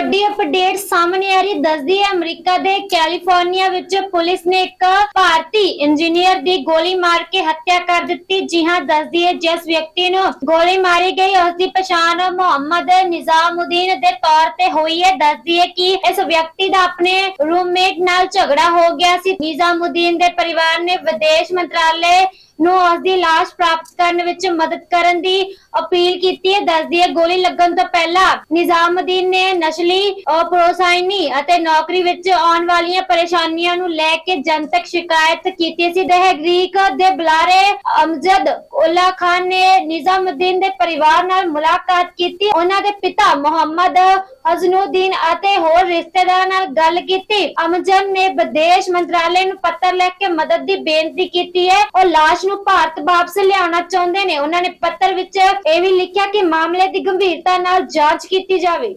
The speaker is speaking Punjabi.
ਵੱਡੀ ਅਪਡੇਟ ਸਾਹਮਣੇ ਆ ਰਹੀ ਦੱਸਦੀ ਹੈ, ਅਮਰੀਕਾ ਦੇ ਕੈਲੀਫੋਰਨੀਆ ਵਿੱਚ ਪੁਲਿਸ ਨੇ ਇੱਕ ਭਾਰਤੀ ਇੰਜੀਨੀਅਰ ਦੀ ਗੋਲੀ ਮਾਰ ਕੇ ਹੱਤਿਆ ਕਰ ਦਿੱਤੀ। ਜੀ ਹਾਂ, ਦੱਸਦੀ ਹੈ, ਜਿਸ ਵਿਅਕਤੀ ਨੂੰ ਗੋਲੀ ਮਾਰੀ ਗਈ, ਉਸ ਦੀ ਪਛਾਣ ਮੁਹੰਮਦ ਨਿਜ਼ਾਮੁਦੀਨ ਦੇ ਤੌਰ ਤੇ ਹੋਈ ਹੈ। ਦੱਸਦੀ ਹੈ ਕਿ ਇਸ ਵਿਅਕਤੀ ਦਾ ਆਪਣੇ ਰੂਮਮੇਟ ਨਾਲ ਝਗੜਾ ਹੋ ਗਿਆ ਸੀ। ਨਿਜ਼ਾਮੁਦੀਨ ਦੇ ਪਰਿਵਾਰ ਨੇ ਵਿਦੇਸ਼ ਮੰਤਰਾਲੇ ਨੂੰ ਉਸ ਦੀ ਲਾਸ਼ ਪ੍ਰਾਪਤ ਕਰਨ ਵਿੱਚ ਮਦਦ ਕਰਨ ਦੀ ਅਪੀਲ ਕੀਤੀ ਹੈ। ਦੱਸਦੀ ਹੈ, ਗੋਲੀ ਲੱਗਣ ਤੋਂ ਪਹਿਲਾਂ ਨਿਜ਼ਾਮੁਦੀਨ ਨੇ ਨਸ਼ਲੀ ਪ੍ਰੋਸਾਈਨੀ ਅਤੇ ਨੌਕਰੀ ਵਿੱਚ ਆਉਣ ਵਾਲੀਆਂ ਪਰੇਸ਼ਾਨੀਆਂ ਨੂੰ ਲੈ ਕੇ ਜਨਤਕ ਸ਼ਿਕਾਇਤ ਕੀਤੀ ਸੀ। ਦਹਿਗਰੀਕ ਦੇ ਬੁਲਾਰੇ ਅਮਜਦ ਉਲਾ ਖਾਨ ਨੇ ਨਿਜ਼ਾਮੁਦੀਨ ਦੇ ਪਰਿਵਾਰ ਨਾਲ ਮੁਲਾਕਾਤ ਕੀਤੀ। ਉਹਨਾਂ ਦੇ ਪਿਤਾ ਮੁਹੰਮਦ ਅਜਨੁਦੀਨ ਅਤੇ ਹੋਰ ਰਿਸ਼ਤੇਦਾਰਾਂ ਨਾਲ ਗੱਲ ਕੀਤੀ। ਅਮਜਦ ਨੇ ਵਿਦੇਸ਼ ਮੰਤਰਾਲੇ ਨੂੰ ਪੱਤਰ ਲਿਖ ਕੇ ਮਦਦ ਦੀ ਬੇਨਤੀ ਕੀਤੀ ਹੈ। ਉਹ ਲਾਸ਼ ਨੂੰ ਭਾਰਤ ਵਾਪਸ ਲਿਆਉਣਾ ਚਾਹੁੰਦੇ ਨੇ। ਉਹਨਾਂ ਨੇ ਪੱਤਰ ਵਿੱਚ ਇਹ ਵੀ ਲਿਖਿਆ ਕਿ ਮਾਮਲੇ ਦੀ ਗੰਭੀਰਤਾ ਨਾਲ ਜਾਂਚ ਕੀਤੀ ਜਾਵੇ।